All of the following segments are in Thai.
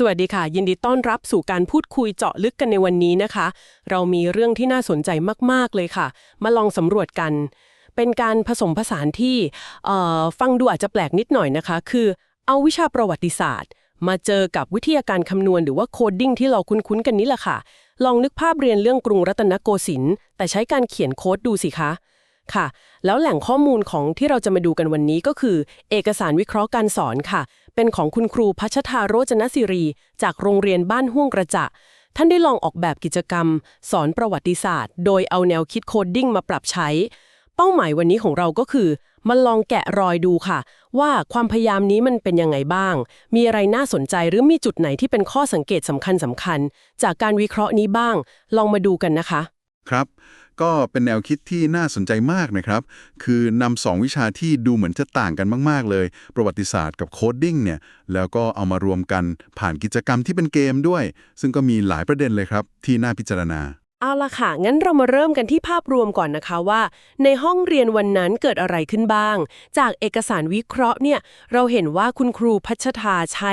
สวัสดีค่ะ ยินดีต้อนรับสู่การพูดคุยเจาะลึกกันในวันนี้นะคะ เรามีเรื่องที่น่าสนใจมาก ๆ เลยค่ะ มาลองสำรวจกัน เป็นการผสมผสานที่เอ่อฟังดูอาจจะแปลกนิดหน่อยนะคะ คือเอาวิชาประวัติศาสตร์ มาเจอกับวิทยาการคำนวณหรือว่าโคดดิ้งที่เราคุ้นๆกันนี้แหละค่ะ ลองนึกภาพเรียนเรื่องกรุงรัตนโกสินทร์แต่ใช้การเขียนโค้ดดูสิคะ ค่ะ แล้วแหล่งข้อมูลของที่เราจะมาดูกันวันนี้ก็คือ เอกสารวิเคราะห์การสอนค่ะ เป็นของคุณครูพัชธาโรจนศิรี จากโรงเรียนบ้านห่วงกระจะท่านได้ลองออกแบบกิจกรรม สอนประวัติศาสตร์ โดยเอาแนวคิดโคดดิ้งมาปรับใช้ เป้าหมายวันนี้ของเราก็คือมาลองแกะรอยดูค่ะ ว่าความพยายามนี้มันเป็นยังไงบ้าง มีอะไรน่าสนใจหรือมีจุดไหนที่เป็นข้อสังเกตสำคัญสำคัญๆจากการวิเคราะห์นี้บ้าง ลองมาดูกันนะคะ ครับ ก็เป็นแนวคิดที่น่าสนใจมากนะครับ คือนำสองวิชาที่ดูเหมือนจะต่างกันมาก ๆ เลย ประวัติศาสตร์กับโคดดิ้งเนี่ย แล้วก็เอามารวมกันผ่านกิจกรรมที่เป็นเกมด้วย ซึ่งก็มีหลายประเด็นเลยครับที่น่าพิจารณา เอาละค่ะ งั้นเรามาเริ่มกันที่ภาพรวมก่อนนะคะว่า ในห้องเรียนวันนั้นเกิดอะไรขึ้นบ้าง จากเอกสารวิเคราะห์เนี่ยเราเห็นว่าคุณครูพัชธาใช้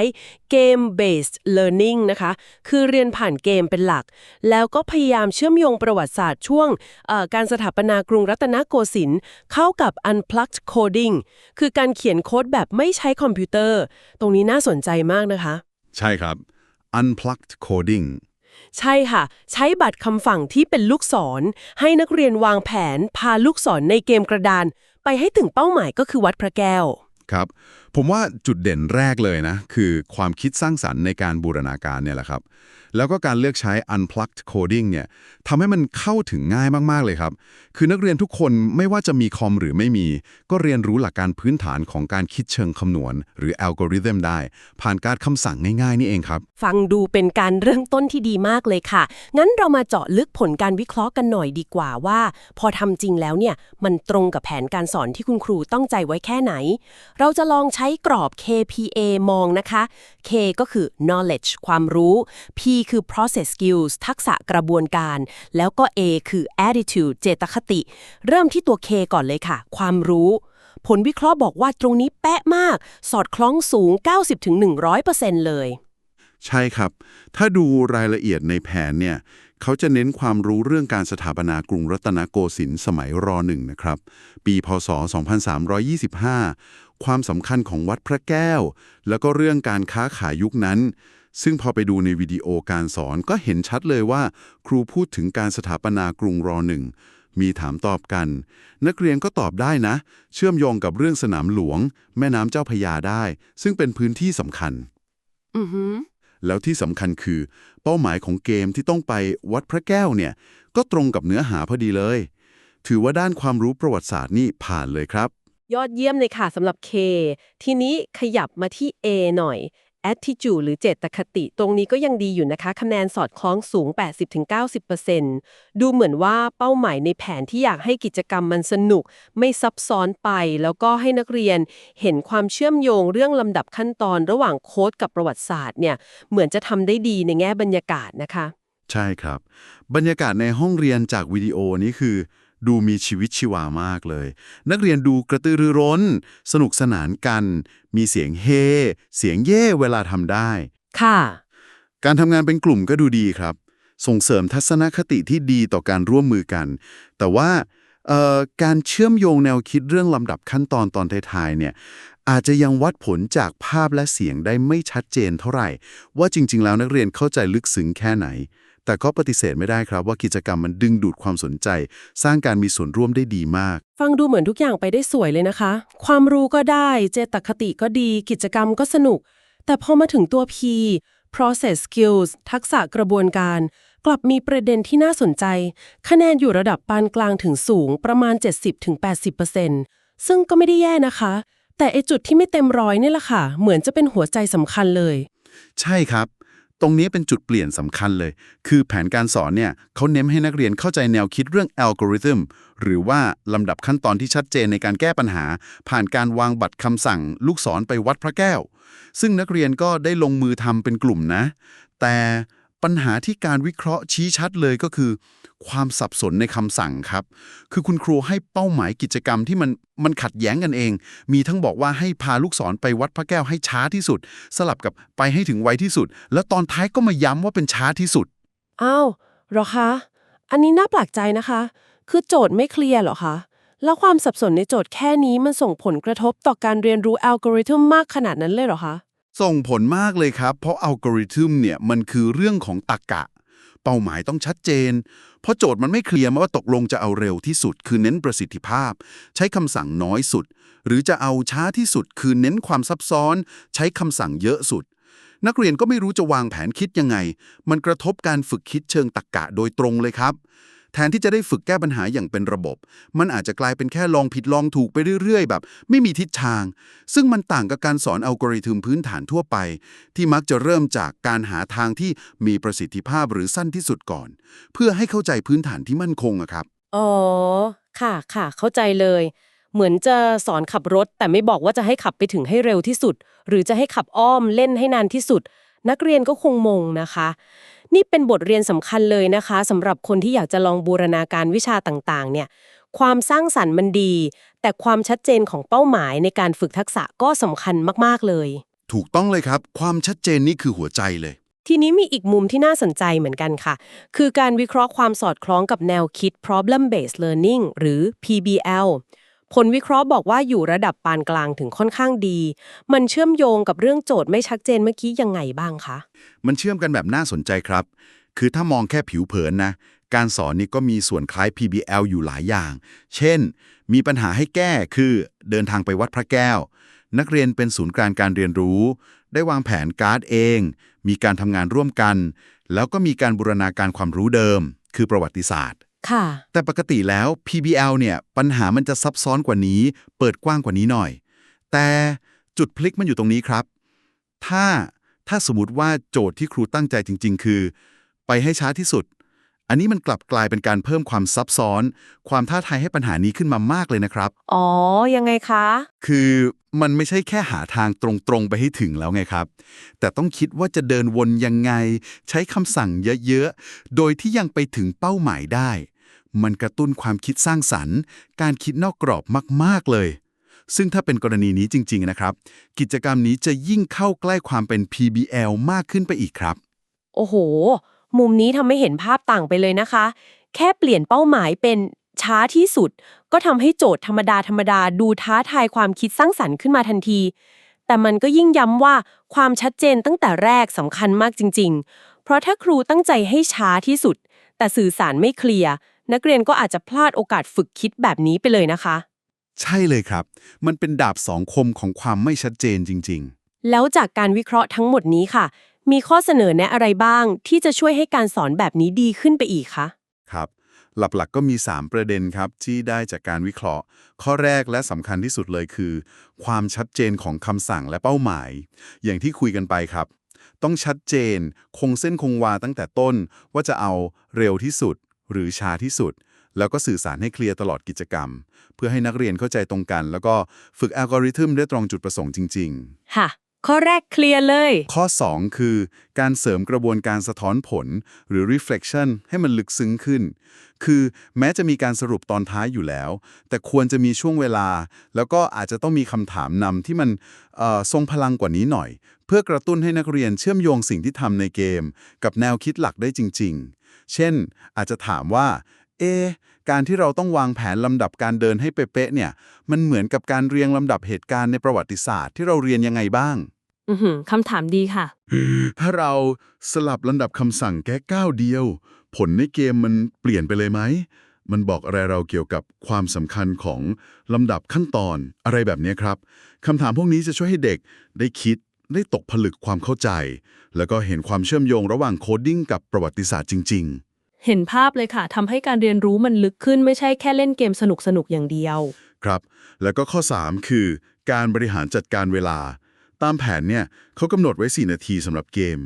Game Based Learning นะคะ คือเรียนผ่านเกมเป็นหลัก แล้วก็พยายามเชื่อมโยงประวัติศาสตร์ช่วงการสถาปนากรุงรัตนโกสินทร์เข้ากับ Unplugged Coding คือการเขียนโค้ดแบบไม่ใช้คอมพิวเตอร์ ตรงนี้น่าสนใจมากนะคะ ใช่ครับ unplugged coding ใช่ค่ะ ใช้บัตรคำฝั่งที่เป็นลูกศร ให้นักเรียนวางแผนพาลูกศรในเกมกระดาน ไปให้ถึงเป้าหมายก็คือวัดพระแก้ว ครับ ผมว่าจุดเด่นแรกเลยนะ คือความคิดสร้างสรรค์ในการบูรณาการเนี่ยแหละครับ แล้วก็การเลือกใช้ unplugged coding เนี่ยทำให้มันเข้าถึงง่ายมาก ๆ เลยครับ คือนักเรียนทุกคนไม่ว่าจะมีคอมหรือไม่มี ก็เรียนรู้หลักการพื้นฐานของการคิดเชิงคำนวณ หรืออัลกอริทึมได้ ผ่านการคำสั่งง่าย ๆ นี่เองครับ ฟังดูเป็นการเริ่มต้นที่ดีมากเลยค่ะ งั้นเรามาเจาะลึกผลการวิเคราะห์กันหน่อยดีกว่าว่า พอทำจริงแล้วเนี่ยมันตรงกับแผนการสอนที่คุณครูต้องใจไว้แค่ไหน เราจะลองใช้้กรอบ KPA มองนะคะ K ก็คือ knowledge ความรู้ P คือ process skills ทักษะกระบวนการ แล้วก็ A คือ attitude เจตคติ เริ่มที่ตัว K ก่อนเลยค่ะ ความรู้ ผลวิเคราะห์บอกว่าตรงนี้แป๊ะมาก สอดคล้องสูง 90-100%เลย ใช่ครับ ถ้าดูรายละเอียดในแผนเนี่ยเขาจะเน้นความรู้เรื่องการสถาปนากรุงรัตนโกสินทร์สมัยรหนึ่งนะครับ ปี พศ 2325 ความสำคัญของวัดพระแก้ว แล้วก็เรื่องการค้าขายยุคนั้น ซึ่งพอไปดูในวิดีโอการสอนก็เห็นชัดเลยว่า ครูพูดถึงการสถาปนากรุงรหนึ่งมีถามตอบกัน นักเรียนก็ตอบได้นะ เชื่อมโยงกับเรื่องสนามหลวง แม่น้ำเจ้าพระยาได้ ซึ่งเป็นพื้นที่สำคัญ อือหือแล้วที่สำคัญคือ เป้าหมายของเกมที่ต้องไปวัดพระแก้วเนี่ย ก็ตรงกับเนื้อหาพอดีเลย ถือว่าด้านความรู้ประวัติศาสตร์นี่ผ่านเลยครับ ยอดเยี่ยมเลยค่ะสำหรับ K ทีนี้ขยับมาที่ A หน่อย attitude หรือเจตคติ ตรงนี้ก็ยังดีอยู่นะคะ คะแนนสอดคล้องสูง 80-90%ดูเหมือนว่าเป้าหมายในแผนที่อยากให้กิจกรรมมันสนุก ไม่ซับซ้อนไป แล้วก็ให้นักเรียนเห็นความเชื่อมโยงเรื่องลำดับขั้นตอนระหว่างโค้ดกับประวัติศาสตร์เนี่ยเหมือนจะทำได้ดีในแง่บรรยากาศนะคะ ใช่ครับ บรรยากาศในห้องเรียนจากวิดีโอนี้คือ ดูมีชีวิตชีวามากเลย นักเรียนดูกระตือรือร้น สนุกสนานกัน มีเสียงเฮ เสียงเย่เวลาทำได้ ค่ะ การทำงานเป็นกลุ่มก็ดูดีครับ ส่งเสริมทัศนคติที่ดีต่อการร่วมมือกัน แต่ว่าเอ่อการเชื่อมโยงแนวคิดเรื่องลำดับขั้นตอนตอนท้ายๆเนี่ยอาจจะยังวัดผลจากภาพและเสียงได้ไม่ชัดเจนเท่าไหร่ ว่าจริง ๆ แล้วนักเรียนเข้าใจลึกซึ้งแค่ไหน แต่ก็ปฏิเสธไม่ได้ครับว่ากิจกรรมมันดึงดูดความสนใจ สร้างการมีส่วนร่วมได้ดีมาก ฟังดูเหมือนทุกอย่างไปได้สวยเลยนะคะ ความรู้ก็ได้ เจตคติก็ดี กิจกรรมก็สนุก แต่พอมาถึงตัว P process skills ทักษะกระบวนการ กลับมีประเด็นที่น่าสนใจ คะแนนอยู่ระดับปานกลางถึงสูงประมาณ 70-80%ซึ่งก็ไม่ได้แย่นะคะ แต่ไอจุดที่ไม่เต็มร้อยนี่แหละค่ะ เหมือนจะเป็นหัวใจสำคัญเลย ใช่ครับ ตรงนี้เป็นจุดเปลี่ยนสำคัญเลย คือแผนการสอนเนี่ยเขาเน้นให้นักเรียนเข้าใจแนวคิดเรื่องอัลกอริทึมหรือว่าลำดับขั้นตอนที่ชัดเจนในการแก้ปัญหา ผ่านการวางบัตรคำสั่ง ลูกศรไปวัดพระแก้ว ซึ่งนักเรียนก็ได้ลงมือทำเป็นกลุ่มนะ แต่ ปัญหาที่การวิเคราะห์ชี้ชัดเลยก็คือ ความสับสนในคำสั่งครับ คือคุณครูให้เป้าหมายกิจกรรมที่มันมันขัดแย้งกันเอง มีทั้งบอกว่าให้พาลูกศรไปวัดพระแก้วให้ช้าที่สุด สลับกับไปให้ถึงไวที่สุด แล้วตอนท้ายก็มาย้ำว่าเป็นช้าที่สุด อ้าวเหรอคะ อันนี้น่าแปลกใจนะคะ คือโจทย์ไม่เคลียร์เหรอคะ แล้วความสับสนในโจทย์แค่นี้มันส่งผลกระทบต่อการเรียนรู้อัลกอริทึมมากขนาดนั้นเลยเหรอคะ ส่งผลมากเลยครับ เพราะอัลกอริทึมเนี่ยมันคือเรื่องของตรรกะ เป้าหมายต้องชัดเจน เพราะโจทย์มันไม่เคลียร์มาว่าตกลงจะเอาเร็วที่สุด คือเน้นประสิทธิภาพ ใช้คำสั่งน้อยสุด หรือจะเอาช้าที่สุด คือเน้นความซับซ้อน ใช้คำสั่งเยอะสุด นักเรียนก็ไม่รู้จะวางแผนคิดยังไง มันกระทบการฝึกคิดเชิงตรรกะโดยตรงเลยครับ แทนที่จะได้ฝึกแก้ปัญหาอย่างเป็นระบบ มันอาจจะกลายเป็นแค่ลองผิดลองถูกไปเรื่อยๆ แบบ ไม่มีทิศทาง ซึ่งมันต่างกับการสอนอัลกอริทึมพื้นฐานทั่วไป ที่มักจะเริ่มจากการหาทางที่มีประสิทธิภาพหรือสั้นที่สุดก่อน เพื่อให้เข้าใจพื้นฐานที่มั่นคงอะครับ อ๋อ ค่ะค่ะ เข้าใจเลย เหมือนจะสอนขับรถ แต่ไม่บอกว่าจะให้ขับไปถึงให้เร็วที่สุด หรือจะให้ขับอ้อมเล่นให้นานที่สุด นักเรียนก็คงมงนะคะ นี่เป็นบทเรียนสำคัญเลยนะคะสำหรับคนที่อยากจะลองบูรณาการวิชาต่างๆ เนี่ย ความสร้างสรรค์มันดี แต่ความชัดเจนของเป้าหมายในการฝึกทักษะก็สำคัญมากๆเลย ถูกต้องเลยครับ ความชัดเจนนี่คือหัวใจเลย ทีนี้มีอีกมุมที่น่าสนใจเหมือนกันค่ะ คือการวิเคราะห์ความสอดคล้องกับแนวคิด problem based learning หรือ PBL ผลวิเคราะห์บอกว่าอยู่ระดับปานกลางถึงค่อนข้างดี มันเชื่อมโยงกับเรื่องโจทย์ไม่ชัดเจนเมื่อกี้ยังไงบ้างคะ มันเชื่อมกันแบบน่าสนใจครับ คือถ้ามองแค่ผิวเผินนะ การสอนนี่ก็มีส่วนคล้าย PBL อยู่หลายอย่าง เช่น มีปัญหาให้แก้คือเดินทางไปวัดพระแก้ว นักเรียนเป็นศูนย์กลางการเรียนรู้ ได้วางแผนการ์ดเอง มีการทำงานร่วมกัน แล้วก็มีการบูรณาการความรู้เดิม คือประวัติศาสตร์ ค่ะ แต่ปกติแล้ว PBL เนี่ยปัญหามันจะซับซ้อนกว่านี้ เปิดกว้างกว่านี้หน่อย แต่จุดพลิกมันอยู่ตรงนี้ครับ ถ้าถ้าสมมติว่าโจทย์ที่ครูตั้งใจจริง ๆ คือ ไปให้ช้าที่สุด อันนี้มันกลับกลายเป็นการเพิ่มความซับซ้อน ความท้าทายให้ปัญหานี้ขึ้นมามากเลยนะครับ อ๋อ ยังไงคะ คือมันไม่ใช่แค่หาทางตรงๆ ไปให้ถึงแล้วไงครับ แต่ต้องคิดว่าจะเดินวนยังไง ใช้คำสั่งเยอะๆ โดยที่ยังไปถึงเป้าหมายได้ มันกระตุ้นความคิดสร้างสรรค์ การคิดนอกกรอบมาก ๆ เลย ซึ่งถ้าเป็นกรณีนี้จริง ๆ นะครับ กิจกรรมนี้จะยิ่งเข้าใกล้ความเป็น PBL มากขึ้นไปอีกครับ โอ้โห มุมนี้ทำให้เห็นภาพต่างไปเลยนะคะ แค่เปลี่ยนเป้าหมายเป็นช้าที่สุด ก็ทำให้โจทย์ธรรมดาธรรมดาดูท้าทายความคิดสร้างสรรค์ขึ้นมาทันทีแต่มันก็ยิ่งย้ำว่าความชัดเจนตั้งแต่แรกสำคัญมากจริง ๆ เพราะถ้าครูตั้งใจให้ช้าที่สุด แต่สื่อสารไม่เคลียร์ นักเรียนก็อาจจะพลาดโอกาสฝึกคิดแบบนี้ไปเลยนะคะ ใช่เลยครับ มันเป็นดาบสองคมของความไม่ชัดเจนจริง ๆ แล้วจากการวิเคราะห์ทั้งหมดนี้ค่ะ มีข้อเสนอแนะอะไรบ้าง ที่จะช่วยให้การสอนแบบนี้ดีขึ้นไปอีกคะครับหลักๆ ก็มี 3 ประเด็นครับ ที่ได้จากการวิเคราะห์ ข้อแรกและสำคัญที่สุดเลยคือ ความชัดเจนของคำสั่งและเป้าหมาย อย่างที่คุยกันไปครับ ต้องชัดเจน คงเส้นคงวาตั้งแต่ต้นว่าจะเอาเร็วที่สุด หรือช้าที่สุด แล้วก็สื่อสารให้เคลียร์ตลอดกิจกรรม เพื่อให้นักเรียนเข้าใจตรงกัน แล้วก็ฝึกอัลกอริทึมได้ตรงจุดประสงค์จริง ๆ ค่ะ ข้อแรกเคลียร์เลย ข้อ 2 คือ การเสริมกระบวนการสะท้อนผล หรือ reflection ให้มันลึกซึ้งขึ้น คือแม้จะมีการสรุปตอนท้ายอยู่แล้ว แต่ควรจะมีช่วงเวลา แล้วก็อาจจะต้องมีคำถามนำที่มันเอ่อทรงพลังกว่านี้หน่อย เพื่อกระตุ้นให้นักเรียนเชื่อมโยงสิ่งที่ทำในเกม กับแนวคิดหลักได้จริง ๆ เช่น อาจจะถามว่า เอะการที่เราต้องวางแผนลำดับการเดินให้เป๊ะๆเนี่ย มันเหมือนกับการเรียงลำดับเหตุการณ์ในประวัติศาสตร์ที่เราเรียนยังไงบ้าง อือหือคำถามดีค่ะ ถ้าเราสลับลำดับคำสั่งแค่ก้าวเดียว ผลในเกมมันเปลี่ยนไปเลยไหม มันบอกอะไรเราเกี่ยวกับความสำคัญของลำดับขั้นตอนอะไรแบบนี้ครับคำถามพวกนี้จะช่วยให้เด็กได้คิด ได้ตกผลึกความเข้าใจ แล้วก็เห็นความเชื่อมโยงระหว่างโคดดิ้งกับประวัติศาสตร์จริง เห็นภาพเลยค่ะทำให้การเรียนรู้มันลึกขึ้นไม่ใช่แค่เล่นเกมสนุกสนุกๆอย่างเดียว ๆ ครับ แล้วก็ข้อ 3 คือ การบริหารจัดการเวลา ตามแผนเนี่ยเขากำหนดไว้ 4 นาทีสำหรับเกม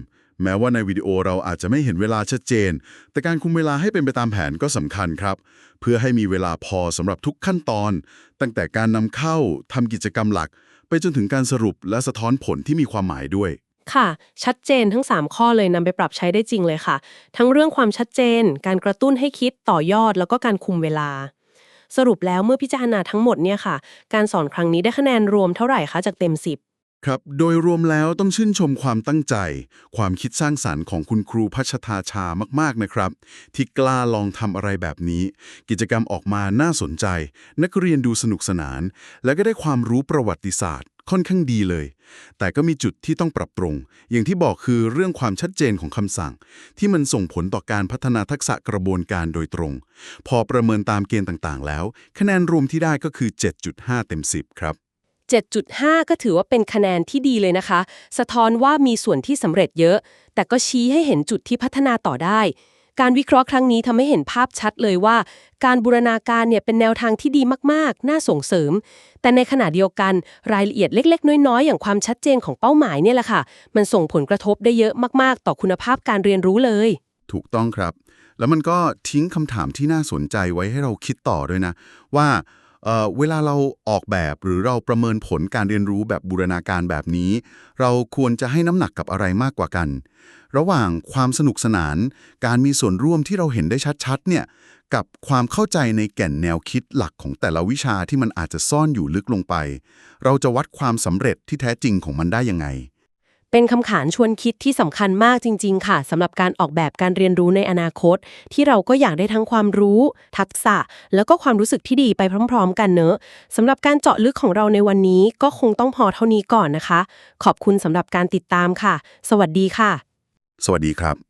แม้ว่าในวิดีโอเราอาจจะไม่เห็นเวลาชัดเจน แต่การคุมเวลาให้เป็นไปตามแผนก็สำคัญครับ เพื่อให้มีเวลาพอสำหรับทุกขั้นตอน ตั้งแต่การนำเข้าทำกิจกรรมหลัก ไปจนถึงการสรุปและสะท้อนผลที่มีความหมายด้วย ค่ะ ชัดเจนทั้ง 3 ข้อเลยนำไปปรับใช้ได้จริงเลยค่ะ ทั้งเรื่องความชัดเจน การกระตุ้นให้คิดต่อยอด แล้วก็การคุมเวลา สรุปแล้วเมื่อพิจารณาทั้งหมดเนี่ยค่ะ การสอนครั้งนี้ได้คะแนนรวมเท่าไหร่คะจากเต็ม 10 ครับ โดยรวมแล้วต้องชื่นชมความตั้งใจ ความคิดสร้างสรรค์ของคุณครูพัชธาชามาก ๆ นะครับ ที่กล้าลองทำอะไรแบบนี้ กิจกรรมออกมาน่าสนใจ นักเรียนดูสนุกสนาน และก็ได้ความรู้ประวัติศาสตร์ ค่อนข้างดีเลย แต่ก็มีจุดที่ต้องปรับปรุง อย่างที่บอกคือเรื่องความชัดเจนของคำสั่ง ที่มันส่งผลต่อการพัฒนาทักษะกระบวนการโดยตรง พอประเมินตามเกณฑ์ต่างๆ แล้ว คะแนนรวมที่ได้ก็คือ 7.5 เต็ม 10 ครับ 7.5 ก็ถือว่าเป็นคะแนนที่ดีเลยนะคะ สะท้อนว่ามีส่วนที่สำเร็จเยอะ แต่ก็ชี้ให้เห็นจุดที่พัฒนาต่อได้ การวิเคราะห์ครั้งนี้ทำให้เห็นภาพชัดเลยว่า การบูรณาการเนี่ยเป็นแนวทางที่ดีมากๆ น่าส่งเสริม แต่ในขณะเดียวกันรายละเอียดเล็ก ๆ น้อยๆ อย่างความชัดเจนของเป้าหมายเนี่ยแหละค่ะ มันส่งผลกระทบได้เยอะมากๆ ต่อคุณภาพการเรียนรู้เลย ถูกต้องครับ แล้วมันก็ทิ้งคำถามที่น่าสนใจไว้ให้เราคิดต่อด้วยนะว่า เวลาเราออกแบบหรือเราประเมินผลการเรียนรู้แบบบูรณาการแบบนี้ เราควรจะให้น้ำหนักกับอะไรมากกว่ากัน ระหว่างความสนุกสนาน การมีส่วนร่วมที่เราเห็นได้ชัดๆเนี่ยกับความเข้าใจในแก่นแนวคิดหลักของแต่ละวิชาที่มันอาจจะซ่อนอยู่ลึกลงไป เราจะวัดความสำเร็จที่แท้จริงของมันได้ยังไง เป็นคำขานชวนคิดที่สำคัญมากจริง ๆ ค่ะสำหรับการออกแบบการเรียนรู้ในอนาคต ที่เราก็อยากได้ทั้งความรู้ ทักษะ แล้วก็ความรู้สึกที่ดีไปพร้อม ๆ กันเนอะสำหรับการเจาะลึกของเราในวันนี้ก็คงต้องพอเท่านี้ก่อนนะคะ ขอบคุณสำหรับการติดตามค่ะ สวัสดีค่ะ สวัสดีครับ